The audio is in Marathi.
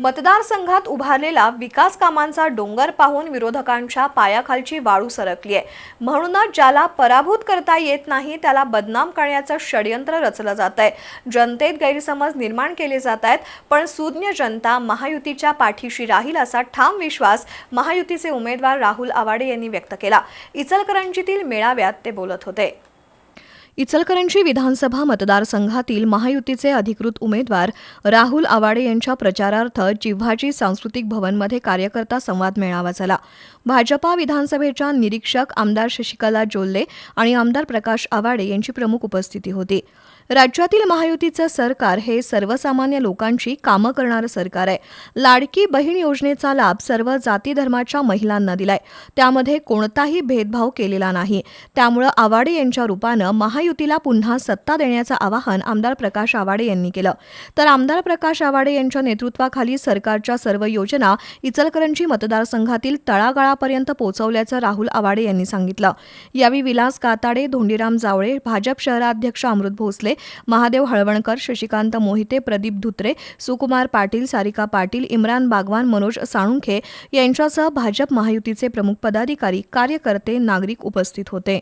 मतदारसंघात उभारलेला विकास कामांचा डोंगर पाहून विरोधकांच्या पायाखालची वाळू सरकली आहे. म्हणूनच ज्याला पराभूत करता येत नाही त्याला बदनाम करण्याचं षडयंत्र रचलं जात आहे. जनतेत गैरसमज निर्माण केले जात आहेत पण सुज्ञ जनता महायुतीच्या पाठीशी राहील असा ठाम विश्वास महायुतीचे उमेदवार राहुल आवाडे यांनी व्यक्त केला. इचलकरंजीतील मेळाव्यात ते बोलत होते. इचलकरंजी विधानसभा मतदारसंघातील महायुतीचे अधिकृत उमेदवार राहुल आवाडे यांच्या प्रचारार्थ जिव्हाजी सांस्कृतिक भवनमध्ये कार्यकर्ता संवाद मेळावा झाला. भाजपा विधानसभेच्या निरीक्षक आमदार शशिकला जोल्ले आणि आमदार प्रकाश आवाडे यांची प्रमुख उपस्थिती होती. राज्यातील महायुतीचं सरकार हे सर्वसामान्य लोकांची कामं करणारं सरकार आहे. लाडकी बहीण योजनेचा लाभ सर्व जाती धर्माच्या महिलांना दिलाय. त्यामध्ये कोणताही भेदभाव केलेला नाही. त्यामुळं आवाडे यांच्या रूपानं महायुतीला पुन्हा सत्ता देण्याचं आवाहन आमदार प्रकाश आवाडे यांनी केलं. तर आमदार प्रकाश आवाडे यांच्या नेतृत्वाखाली सरकारच्या सर्व योजना इचलकरंजी मतदारसंघातील तळागाळापर्यंत पोहोचवल्याचं राहुल आवाडे यांनी सांगितलं. यावेळी विलास काताडे धोंडीराम जावळे भाजप शहराध्यक्ष अमृत भोसले महादेव हळवणकर शशिकांत मोहिते प्रदीप धुत्रे सुकुमार पाटील सारिका पाटील इम्रान बागवान मनोज साळुंखे यांच्यासह भाजप महायुतीचे प्रमुख पदाधिकारी कार्यकर्ते नागरिक उपस्थित होते.